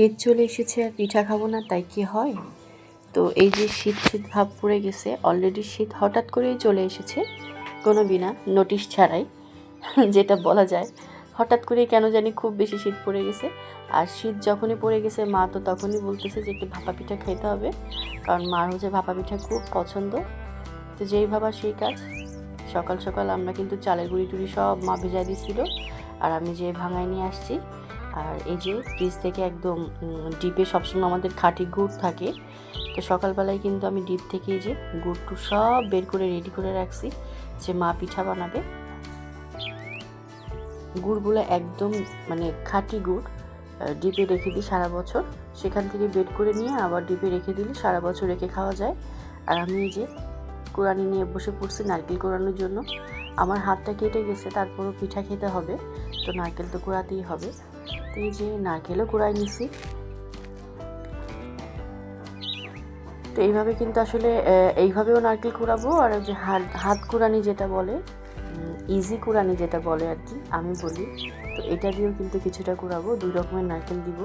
শীত চলে এসেছে আর পিঠা খাব না, তাই কি হয়? তো এই যে শীত শীত ভাব পড়ে গেছে অলরেডি শীত হঠাৎ করেই চলে এসেছে, কোনো বিনা নোটিশ ছাড়াই, যেটা বলা যায়। হঠাৎ করে কেন জানি খুব বেশি শীত পড়ে গেছে, আর শীত যখনই পড়ে গেছে, মা তো তখনই বলতেছে যে একটু ভাপা পিঠা খাইতে হবে, কারণ মার হচ্ছে ভাপা পিঠা খুব পছন্দ। তো যেই ভাবা সেই কাজ, সকাল সকাল আমরা কিন্তু চালের গুঁড়ি টুড়ি সব মা ভেজাই দিছিল, আর আমি যে ভাঙায় নিয়ে আসছি আর এই যে ফ্রিজ থেকে একদম ডিপে সবসময় আমাদের খাঁটি গুড় থাকে। তো সকালবেলায় কিন্তু আমি ডিপ থেকে এই যে গুড় টুড় সব বের করে রেডি করে রাখছি যে মা পিঠা বানাবে। গুড়গুলো একদম মানে খাঁটি গুড় ডিপে রেখে দিই সারা বছর। সেখান থেকে বের করে নিয়ে আবার ডিপে রেখে দিলে সারা বছর রেখে খাওয়া যায়। আর আমি এই যে কোরআনি নিয়ে বসে পড়ছি নারকেল কোরানোর জন্য। আমার হাতটা কেটে গেছে, তারপরও পিঠা খেতে হবে। তো নারকেল তো কুড়াতেই হবে। তো এই যে নারকেলও কোড়াই নিছি। তো এইভাবে কিন্তু আসলে এইভাবেও নারকেল কুড়াবো, আর যে হাত হাত কুড়ানি যেটা বলে ইজি কুড়ানি যেটা বলে আর কি, আমি বলি। তো এটা দিয়েও কিন্তু কিছুটা কুড়াবো। দুই রকমের নারকেল দিব।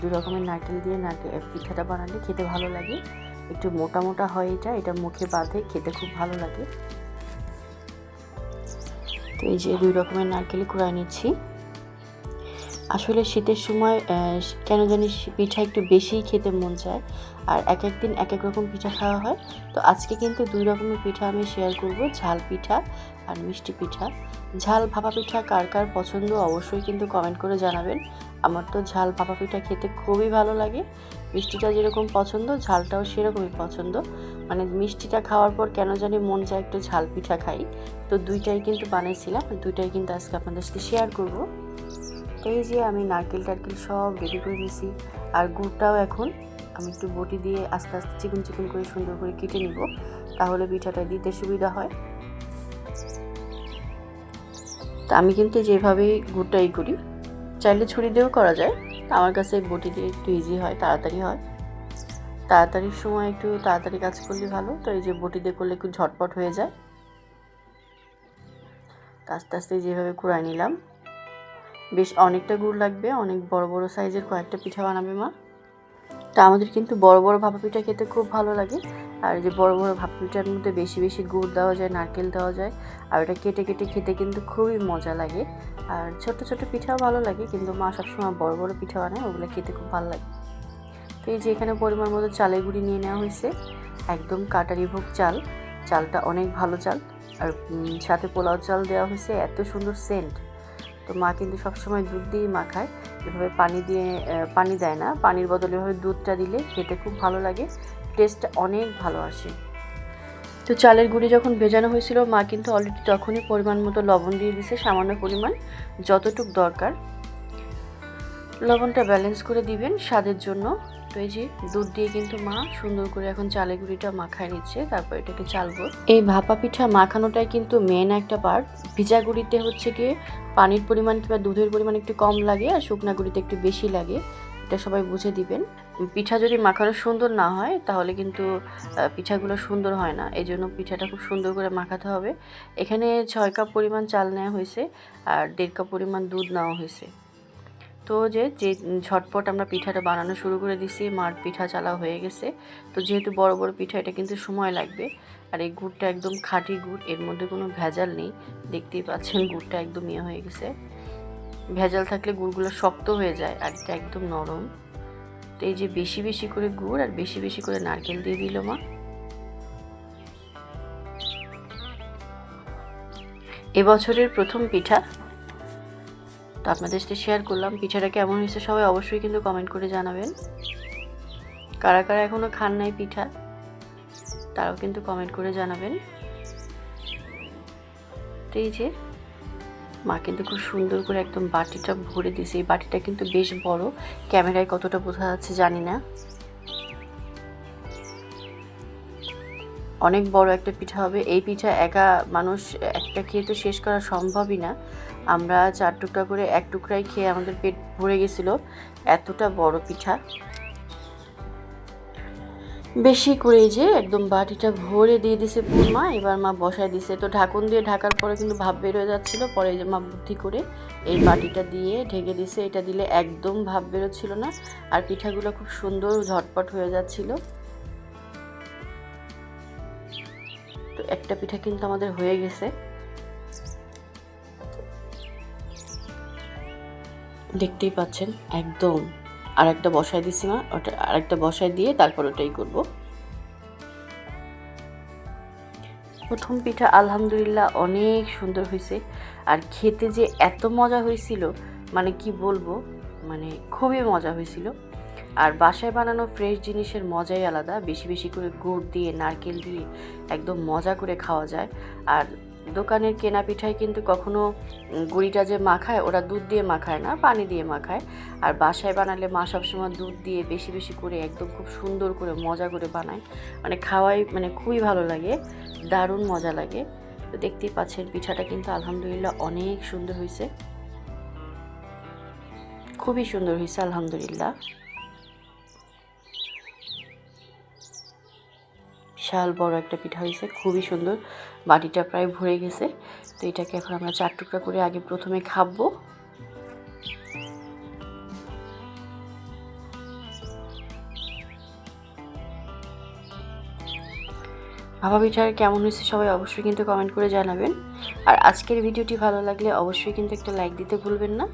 দুই রকমের নারকেল দিয়ে নারকেল পিঠাটা বানালে খেতে ভালো লাগে। একটু মোটা মোটা হয় এটা। এটা মুখে বাঁধে, খেতে খুব ভালো লাগে। তো এই যে দুই রকমের নারকেলই কুড়াই নিচ্ছি। আসলে শীতের সময় কেন জানি পিঠা একটু বেশিই খেতে মন চায়। আর এক এক দিন এক এক রকম পিঠা খাওয়া হয়। তো আজকে কিন্তু দুই রকমের পিঠা আমি শেয়ার করব। ঝাল পিঠা আর মিষ্টি পিঠা। ঝাল ভাপা পিঠা কার কার পছন্দ অবশ্যই কিন্তু কমেন্ট করে জানাবেন। আমার তো ঝাল ভাপা পিঠা খেতে খুবই ভালো লাগে। মিষ্টিটা যেরকম পছন্দ, ঝালটাও সেরকমই পছন্দ। মানে মিষ্টিটা খাওয়ার পর কেন জানি মন চায় একটু ঝাল পিঠা খাই। তো দুইটাই কিন্তু বানাইছিলাম, দুইটাই কিন্তু আজকে আপনাদের সাথে শেয়ার করব। তো এই যে আমি নারকেল টারকেল সব রেডি করে নিয়েছি, আর গুড়টাও এখন আমি একটু বটি দিয়ে আস্তে আস্তে চিকন চিকন করে সুন্দর করে কেটে নিব, তাহলে পিঠাটা দিতে সুবিধা হয়। তা আমি কিন্তু যেভাবেই গুড়টাই করি, চাইলে ছুরি দিয়েও করা যায়, আমার কাছে বটি দিয়ে একটু ইজি হয়, তাড়াতাড়ি হয়। তাড়াতাড়ির সময় একটু তাড়াতাড়ি কাজ করলে ভালো। তো এই যে বটি দিয়ে করলে একটু ঝটপট হয়ে যায়। আস্তে আস্তে যেভাবে কুড়াই নিলাম। বেশ অনেকটা গুড় লাগবে, অনেক বড় বড় সাইজের কয়েকটা পিঠা বানাবে মা। তা আমাদের কিন্তু বড় বড় ভাপা পিঠা খেতে খুব ভালো লাগে। আর যে বড় বড় ভাপা পিঠার মধ্যে বেশি বেশি গুড় দেওয়া যায়, নারকেল দেওয়া যায়। আর ওটা কেটে কেটে খেতে কিন্তু খুবই মজা লাগে। আর ছোট ছোট পিঠাও ভালো লাগে, কিন্তু মা সবসময় বড় বড় পিঠা বানায়, ওগুলো খেতে খুব ভালো লাগে। তো এই যে এখানে পরিমাণ মতো চালের গুঁড়ি নিয়ে নেওয়া হয়েছে। একদম কাটারি ভোগ চাল। চালটা অনেক ভালো চাল। আর সাথে পোলাও চাল দেওয়া হয়েছে। এত সুন্দর সেন্ট তো মা কিন্তু সবসময় দুধ দিয়ে মাখায় এভাবে পানি দিয়ে পানি দেয় না। পানির বদলে এভাবে দুধটা দিলে খেতে খুব ভালো লাগে। টেস্টটা অনেক ভালো আসে। তো চালের গুঁড়ি যখন ভেজানো হয়েছিল, মা কিন্তু অলরেডি তখনই পরিমাণ মতো লবণ দিয়ে দিছে সামান্য পরিমাণ, যতটুক দরকার। লবণটা ব্যালেন্স করে দিবেন স্বাদের জন্য। তো এই যে দুধ দিয়ে কিন্তু মা সুন্দর করে এখন চালের গুঁড়িটা মাখায় নিচ্ছে, তারপর এটাকে চালবো। এই ভাপা পিঠা মাখানোটাই কিন্তু মেন একটা পার্ট ভিজা গুঁড়িতে হচ্ছে গিয়ে পানির পরিমাণ কিংবা দুধের পরিমাণ একটু কম লাগে আর শুকনা গুঁড়িতে একটু বেশি লাগে। এটা সবাই বুঝে দিবেন। পিঠা যদি মাখানো সুন্দর না হয়, তাহলে কিন্তু পিঠাগুলো সুন্দর হয় না। এই জন্য পিঠাটা খুব সুন্দর করে মাখাতে হবে। এখানে ছয় কাপ পরিমাণ চাল নেওয়া হয়েছে আর দেড় কাপ পরিমাণ দুধ নেওয়া হয়েছে। তো যে যে ঝটপট আমরা পিঠাটা বানানো শুরু করে দিছি, মার পিঠা চালা হয়ে গেছে। তো যেহেতু বড় বড় পিঠা, এটা কিন্তু সময় লাগবে। আর এই গুড়টা একদম খাঁটি গুড়, এর মধ্যে কোনো ভেজাল নেই। দেখতেই পাচ্ছেন গুড়টা একদম ইয়ে হয়ে গেছে। ভেজাল থাকলে গুড়গুলো শক্ত হয়ে যায় আর এটা একদম নরম। তো এই যে বেশি বেশি করে গুড় আর বেশি বেশি করে নারকেল দিয়ে দিল মা। এবছরের প্রথম পিঠা তো আপনাদের সাথে শেয়ার করলাম পিঠাটা কেমন হয়েছে সবাই অবশ্যই কিন্তু কমেন্ট করে জানাবেন। কারা কারা এখনও খান নাই পিঠা, তারাও কিন্তু কমেন্ট করে জানাবেন। তো এই যে, মা কিন্তু খুব সুন্দর করে একদম বাটিটা ভরে দিয়েছে। এই বাটিটা কিন্তু বেশ বড়, ক্যামেরায় কতটা বোঝা যাচ্ছে জানি না। অনেক বড় একটা পিঠা হবে। এই পিঠা একা মানুষ একটা খেয়ে তো শেষ করা সম্ভবই না। আমরা চার টুকরা করে এক টুকরাই খেয়ে আমাদের পেট ভরে গেছিল। এতটা বড় পিঠা। বেশি করে যে একদম বাটিটা ভরে দিয়ে দিছে মা এবার মা বসায় দিছে। তো ঢাকন দিয়ে ঢাকার পরে কিন্তু ভাব বের হয়ে যাচ্ছিল, পরে যে মা বুদ্ধি করে এই বাটিটা দিয়ে ঢেকে দিছে। এটা দিলে একদম ভাব বেরোচ্ছিল না, আর পিঠাগুলো খুব সুন্দর ঝটপট হয়ে যাচ্ছিল। তো একটা পিঠা কিন্তু আমাদের হয়ে গেছে। দেখতেই পাচ্ছেন, একদম। আর একটা বসায় দিছি মা, ওটা আর একটা বসায় দিয়ে তারপর ওটাই করব। প্রথম পিঠা আলহামদুলিল্লাহ অনেক সুন্দর হয়েছে। আর খেতে যে এত মজা হয়েছিল মানে কি বলব মানে খুবই মজা হয়েছিল। আর বাসায় বানানো ফ্রেশ জিনিসের মজাই আলাদা। বেশি বেশি করে গুড় দিয়ে, নারকেল দিয়ে একদম মজা করে খাওয়া যায়। আর দোকানের কেনা পিঠায় কিন্তু কখনো গুঁড়িটা যে মাখায়, ওরা দুধ দিয়ে মাখায় না, পানি দিয়ে মাখায়। আর বাসায় বানালে মা সবসময় দুধ দিয়ে বেশি বেশি করে একদম খুব সুন্দর করে, মজা করে বানায়। মানে খাওয়াই মানে খুবই ভালো লাগে, দারুণ মজা লাগে। তো দেখতেই পাচ্ছেন, পিঠাটা কিন্তু আলহামদুলিল্লাহ অনেক সুন্দর হয়েছে খুবই সুন্দর হয়েছে আলহামদুলিল্লাহ। বিশাল বড় একটা পিঠা হয়েছে, খুবই সুন্দর। বাটিটা প্রায় ভরে গেছে। তো এটাকে এখন আমরা চার টুকরা করে আগে প্রথমে খাব। ভাপা পিঠার কেমন হয়েছে সবাই অবশ্যই কিন্তু কমেন্ট করে জানাবেন। আর আজকের ভিডিওটি ভালো লাগলে অবশ্যই কিন্তু একটা লাইক দিতে ভুলবেন না।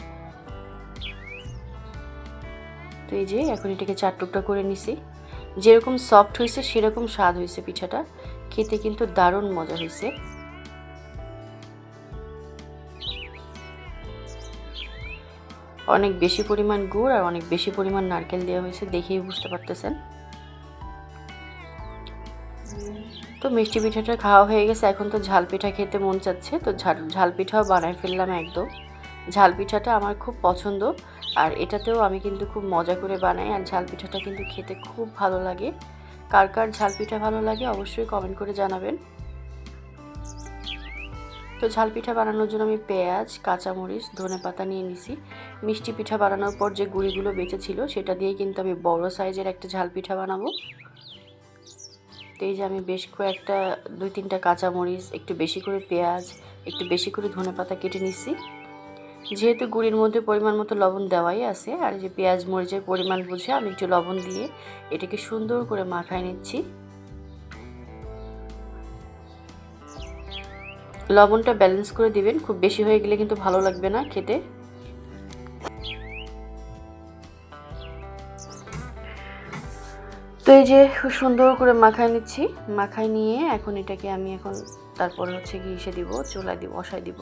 তো এই যে, এখন এটাকে চার টুকরা করে নিছি। যেরকম সফট হয়েছে সেরকম স্বাদ হয়েছে পিঠাটা। খেতে কিন্তু দারুণ মজা হয়েছে অনেক বেশি পরিমাণ গুড় আর অনেক বেশি পরিমাণ নারকেল দেওয়া হয়েছে, দেখেই বুঝতে পারতেছেন। তো মিষ্টি পিঠাটা খাওয়া হয়ে গেছে, এখন তো ঝাল পিঠা খেতে মন চাচ্ছে। তো ঝাল ঝাল পিঠাও বানায় ফেললাম একদম। ঝাল পিঠাটা আমার খুব পছন্দ। আর এটাতেও আমি কিন্তু খুব মজা করে বানাই আর ঝাল পিঠাটা কিন্তু খেতে খুব ভালো লাগে। কার কার ঝাল পিঠা ভালো লাগে অবশ্যই কমেন্ট করে জানাবেন। তো ঝাল পিঠা বানানোর জন্য আমি পেঁয়াজ, কাঁচামরিচ, ধনে পাতা নিয়ে নিছি। মিষ্টি পিঠা বানানোর পর যে গুঁড়িগুলো বেঁচেছিল সেটা দিয়ে কিন্তু আমি বড় সাইজের একটা ঝাল পিঠা বানাবো। তো এই যে আমি বেশ কয়েকটা, দুই তিনটা কাঁচামরিচ, একটু বেশি করে পেঁয়াজ, একটু বেশি করে ধনে পাতা কেটে নিছি। যেহেতু গুড়ির মধ্যে পরিমাণ মতো লবণ দেওয়াই আছে, আর যে পেঁয়াজ, মরিচের পরিমাণ বুঝে আমি একটু লবণ দিয়ে এটাকে সুন্দর করে মাখায় নিচ্ছি। লবণটা ব্যালেন্স করে দিবেন, খুব বেশি হয়ে গেলে কিন্তু ভালো লাগবে না খেতে। তো এই যে খুব সুন্দর করে মাখায় নিচ্ছি, মাখায় নিয়ে এখন এটাকে আমি এখন তারপর হচ্ছে ইসে দিব, চুলায় দিব, বসায় দিব।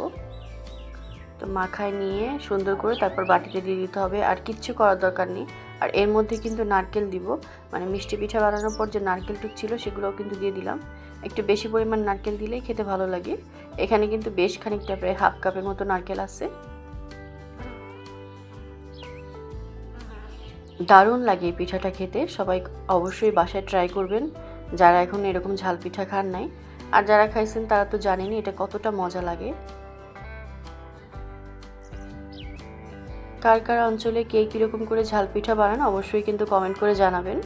মাখায় নিয়ে সুন্দর করে তারপর বাটিতে দিয়ে দিতে হবে। আর কিচ্ছু করার দরকার নেই। আর এর মধ্যে কিন্তু নারকেল দিব। মানে মিষ্টি পিঠা বানানোর পর যে নারকেলটুক ছিল সেগুলোও কিন্তু দিয়ে দিলাম। একটু বেশি পরিমাণ নারকেল দিলেই খেতে ভালো লাগে। এখানে কিন্তু বেশ খানিকটা প্রায় হাফ কাপের মতো নারকেল আছে। দারুণ লাগে এই পিঠাটা খেতে। সবাই অবশ্যই বাসায় ট্রাই করবেন। যারা এখন এরকম ঝাল পিঠা খান নাই। আর যারা খাইছেন তারা তো জানেনই এটা কতটা মজা লাগে। কার কার অঞ্চলে কে কীরকম করে ঝাল পিঠা বানান, অবশ্যই কিন্তু কমেন্ট করে জানাবেন।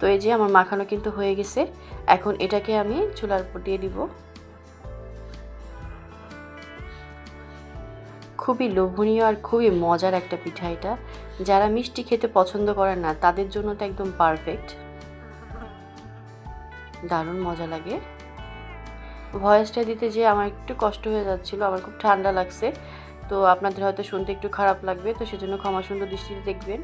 তো এই যে আমার মাখানো কিন্তু হয়ে গেছে। এখন এটাকে আমি চুলার উপর দিয়ে দিব। খুবই লোভনীয় আর খুবই মজার একটা পিঠা এটা। যারা মিষ্টি খেতে পছন্দ করেন না, তাদের জন্য তো একদম পারফেক্ট দারুণ মজা লাগে। ভয়েসটা দিতে যে আমার একটু কষ্ট হয়ে যাচ্ছিল আমার খুব ঠান্ডা লাগছে। তো আপনাদের হয়তো শুনতে একটু খারাপ লাগবে, তো সেজন্য ক্ষমা সুন্দর দৃষ্টিতে দেখবেন।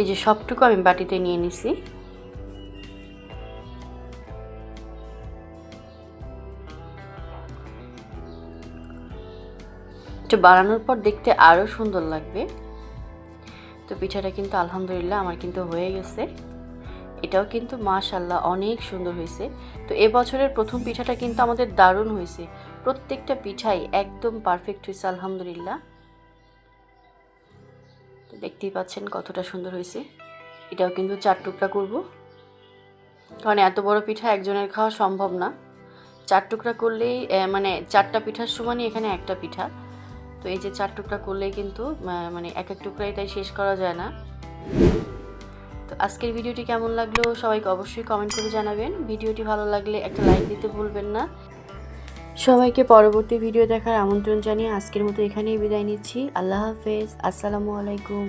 এই যে সবটুকু আমি বাটিতে নিয়ে নিছি। এটা বানানোর পর দেখতে আরও সুন্দর লাগবে। তো পিঠাটা কিন্তু আলহামদুলিল্লাহ আমার কিন্তু হয়ে গেছে। এটাও কিন্তু মাশাল্লাহ অনেক সুন্দর হয়েছে। তো এবছরের প্রথম পিঠাটা কিন্তু আমাদের দারুণ হয়েছে। প্রত্যেকটা পিঠাই একদম পারফেক্ট হয়েছে, আলহামদুলিল্লাহ। তো দেখতেই পাচ্ছেন কতটা সুন্দর হয়েছে। এটাও কিন্তু চার টুকরা করব। কারণ এত বড় পিঠা একজনের খাওয়া সম্ভব না। চার টুকরা করলেই মানে চারটা পিঠার সমানই এখানে একটা পিঠা। তো এই যে চার টুকরা করলেই কিন্তু মানে এক এক টুকরাই তাই শেষ করা যায় না। তো আজকের ভিডিওটি কেমন লাগল সবাইকে অবশ্যই কমেন্ট করে জানাবেন। ভিডিওটি ভালো লাগলে একটা লাইক দিতে ভুলবেন না। সবাইকে পরবর্তী ভিডিও দেখার আমন্ত্রণ জানিয়ে আজকের মতো এখানেই বিদায় নিচ্ছি। আল্লাহ হাফেজ। আসসালামু আলাইকুম।